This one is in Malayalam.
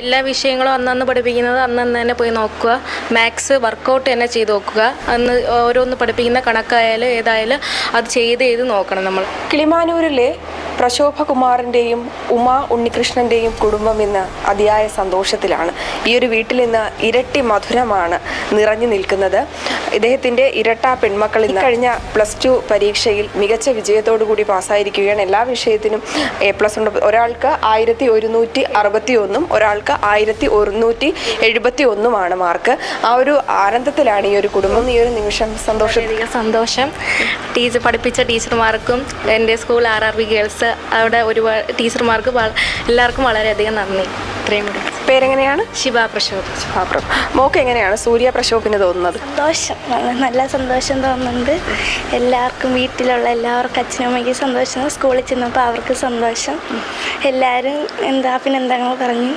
എല്ലാ വിഷയങ്ങളും അന്നന്ന് പഠിപ്പിക്കുന്നത് അന്നന്ന് തന്നെ പോയി നോക്കുക. മാത്സ് വർക്കൗട്ട് തന്നെ ചെയ്ത് നോക്കുക. അന്ന് ഓരോന്ന് പഠിപ്പിക്കുന്ന കണക്കായാലും ഏതായാലും അത് ചെയ്ത് ചെയ്ത് നോക്കണം നമ്മൾ. കിളിമാനൂരിലെ പ്രശോഭകുമാറിന്റെയും ഉമ ഉണ്ണികൃഷ്ണന്റെയും കുടുംബം ഇന്ന് അതിയായ സന്തോഷത്തിലാണ്. ഈ ഒരു വീട്ടിൽ ഇന്ന് ഇരട്ടി മധുരമാണ് നിറഞ്ഞു നിൽക്കുന്നത്. ഇദ്ദേഹത്തിന്റെ ഇരട്ട പെൺമക്കൾ ഇന്ന് കഴിഞ്ഞ പ്ലസ് ടു പരീക്ഷയിൽ മികച്ച വിജയത്തോടു കൂടി പാസ്സായിരിക്കുകയാണ്. എല്ലാ വിഷയത്തിനും എ പ്ലസ് ഉണ്ട്. ഒരാൾക്ക് ആയിരത്തി ഒരുന്നൂറ്റി അറുപത്തി ഒന്നും ഒരാൾക്ക് ആയിരത്തി ഒരുന്നൂറ്റി എഴുപത്തി ഒന്നുമാണ് മാർക്ക്. ആ ഒരു ആനന്ദത്തിലാണ് ഈ ഒരു കുടുംബം. ഈ ഒരു നിമിഷം സന്തോഷം. സന്തോഷം. ടീച്ചർ പഠിപ്പിച്ച ടീച്ചർമാർക്കും എന്റെ school R R V girls അവിടെ ഒരുപാട് ടീച്ചർമാർക്ക് എല്ലാവർക്കും വളരെയധികം നന്ദി. ഇത്രയും കൂടി. പേരെങ്ങനെയാണ്? ശിവ പ്രശോഭ പാത്രം മോക്ക് എങ്ങനെയാണ് സൂര്യ പ്രശോഭിന് തോന്നുന്നത്? സന്തോഷം. നല്ല- നല്ല സന്തോഷം തോന്നുന്നുണ്ട്. എല്ലാവർക്കും വീട്ടിലുള്ള എല്ലാവർക്കും അച്ഛനും അമ്മയ്ക്ക് സന്തോഷം. സ്കൂളിൽ ചെന്നപ്പോൾ അവർക്ക് സന്തോഷം. എല്ലാവരും എന്താ അഭിനന്ദനങ്ങൾ പറഞ്ഞു?